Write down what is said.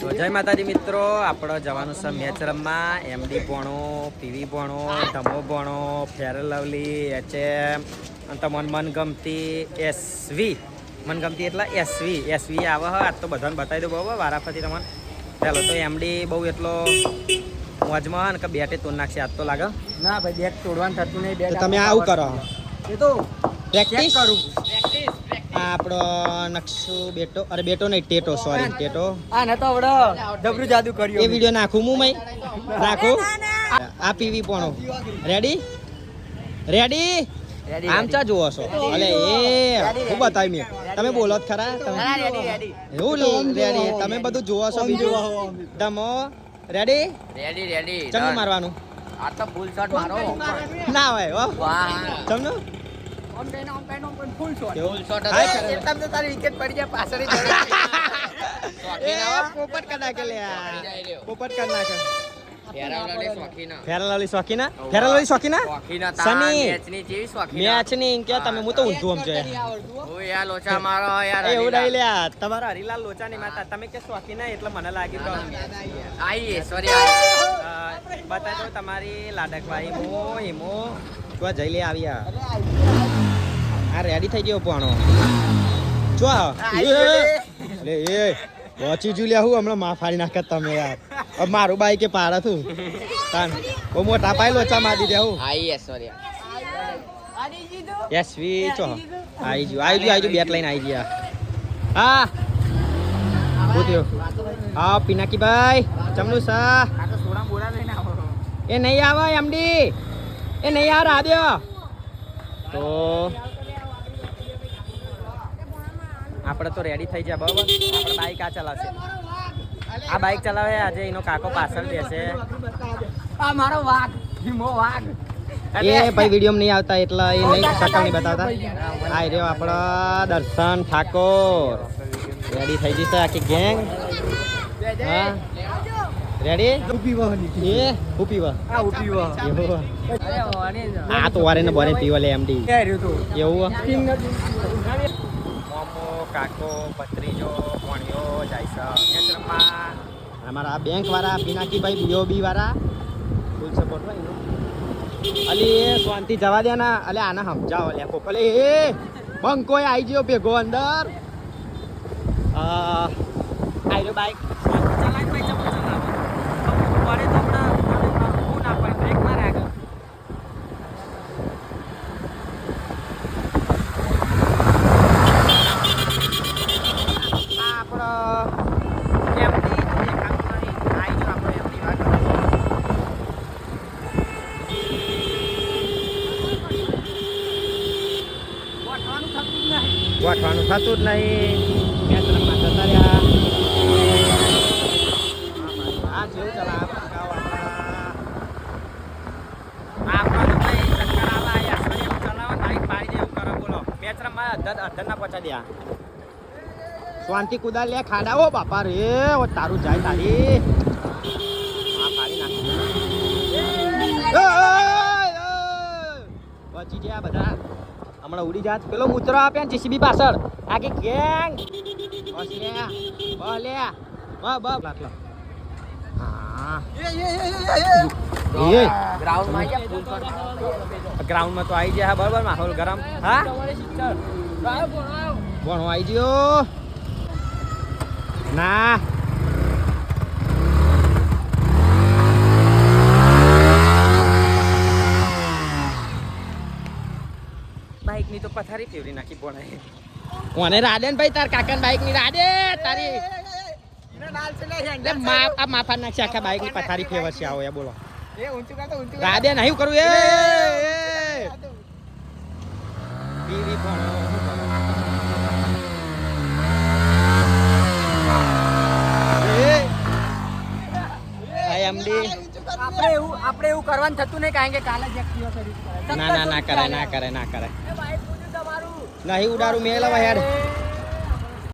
તો જય માતાજી મિત્રો આપણો જવાનું છે મેચ રમવા એમડી ભણો પીવી ભણો ધમો ભણો ફેર લવલી એચએમ અને તમને મનગમતી એસવી મનગમતી એટલે એસવી એસવી આવે હ આજ તો બધાને બતાવી દઉં બરાબર વારાફરતી તમને. ચાલો તો એમડી બહુ એટલો મોજમાં ને કે બેટે તોડ નાખશે આજ તો લાગે. ના ભાઈ બેગ તોડવાનું થતું નહીં તમે આવું કરો. એ તો પ્રેક્ટિસ કરું. આ આપણો નકશો બેટો અરે બેટો નહીં ટેટો સોરી ટેટો. આ ને તો આવડે. જબરું જાદુ એ વિડિયો નાખું હું મય? નાખું આ પીવી પોણો. રેડી રેડી આમ ચા જુઓ છો. અલે એ હું બતાવી મેં. તમે બોલો જ ખરા તમે. એવું રેડી તમે બધું જુઓ છો બીજું તમો રેડી રેડી રેડી ચમનું મારવાનું? આ તો ફૂલ શોટ મારો. ના હોય હો. વાહ ચમનું ફૂલ શોટ કેવું શોટ હાય તમને તારી વિકેટ પડી જાય પાછળ એ પોપટ કર નાખે લે પોપટ કર નાખે. ફેરલાલી શોખીના. ફેરલાલી શોખીના? સની. મેચની કે તમે હું તો ઊંધું યાર. લોચા મારો યાર એ એવું નહીં લ્યા. તમારા હરીલાલ લોચા માતા. તમે કે શોખીના એટલે મને લાગી તો આઈએ સોરી બતાજો તમારી લાડકભાઈ. મો હિમો જઈ લે આવ્યા આ રેડી થઈ ગયો પણ. જો લે એ પહોંચી જુ લ્યા હું હમણાં માં ફાડી નાખે તમે યાર. મારું બાઈક પાડા તું તાન બહુ મોટા પાય લોચા મારી દે હું. આઈએ સોરી યસ વી ચો. આઈ જુ આઈ જુ આઈ જુ બેટ લઈને આઈ ગયા. હા. થયું હા પિનાકી ભાઈ ચમનું સા એ નહીં આવે એમડી એ નહીં આ રાદ્યો તો આપણે તો રેડી થઈ જાય બરાબર? આપણે બાઈક આ ચલાવશે. આ બાઈક ચલાવે આજે એનો કાકો પાછળ બેસે આ મારો વાઘ. ધીમો વાઘ. એ ભાઈ વીડિયો નહીં આવતા એટલે એ નહીં શકલ નહીં બતાવતા. આ રહ્યો આપણા દર્શન ઠાકોર. રેડી થઈ જશે આખી ગેંગ હા? રેડી એ આ આ તો વારે ને બોરે પીવા લે એમડી એવું? કાકો, ભત્રીજો, ભણ્યો જાય કેન્દ્રમાં અમારા બેંક વાળા, પિનાકીભાઈ બીઓબી વાળા. ફૂલ સપોર્ટ ભાઈ એનો. અલી શાંતિ જવા દે ના. અલે, આને સમજાવો લે કોકલે એ બંકો આવી ગયો ભેગો અંદર. રહ્યો બાઈક ચલાય ભાઈ ચમો ચલાવો પડે તો હમણાં હું ના પડે બ્રેક મારે આગળ આ આપણો એમડી જે કામમાં આવી ગયો આપણો એમડી વાત ગોઠવાનું થતું જ નહીં. મેચ જતા રહ્યા. આ જેવું ચલા પંકાઓ આપણા આપણો તો ભાઈ ચક્કર આવા આયા. સરી એમ ચલાવો બાઈક પાડી કરો બોલો. મેચ રમવા અધર અધર પહોંચા દે શાંતિ કુદા લે ખાડા ઓ બાપા રે. ઓ તારું જાય તારી. હમણાં ઉડી જાત. પેલો કૂતરો આપે ને જીસીબી પાછળ. આખી ગેંગ બસ લે બસ લે બસ બસ. લાટલો ગ્રાઉન્ડમાં તો આવી ગયા બરોબર માહોલ ગરમ. હા? ભણો આવી ગયો. ના. બાઈકની તો પથારી ફેવરી નાખી ભણાય કોને રાડે ને ભાઈ તાર કાકા બાઈકની રાડે તારી લે મા આ માફા નાખશે આખા બાઈકની પથારી ફેવર છે આવો એ બોલો એ ઊંચું કાતો ઊંચું રાડે નહીં કરું એ એ. પીવી ભણો એ આઈ એમડી આપણે એવું આપણે એવું કરવાનું થતું નહીં કારણ કે કાલે જ એક્ટિવા કરી ના ના ના કરે ના કરે ના કરે એ બાઈક પૂછ્યું તમારું. નહીં ઉડાડું મેં લાવા હેડ.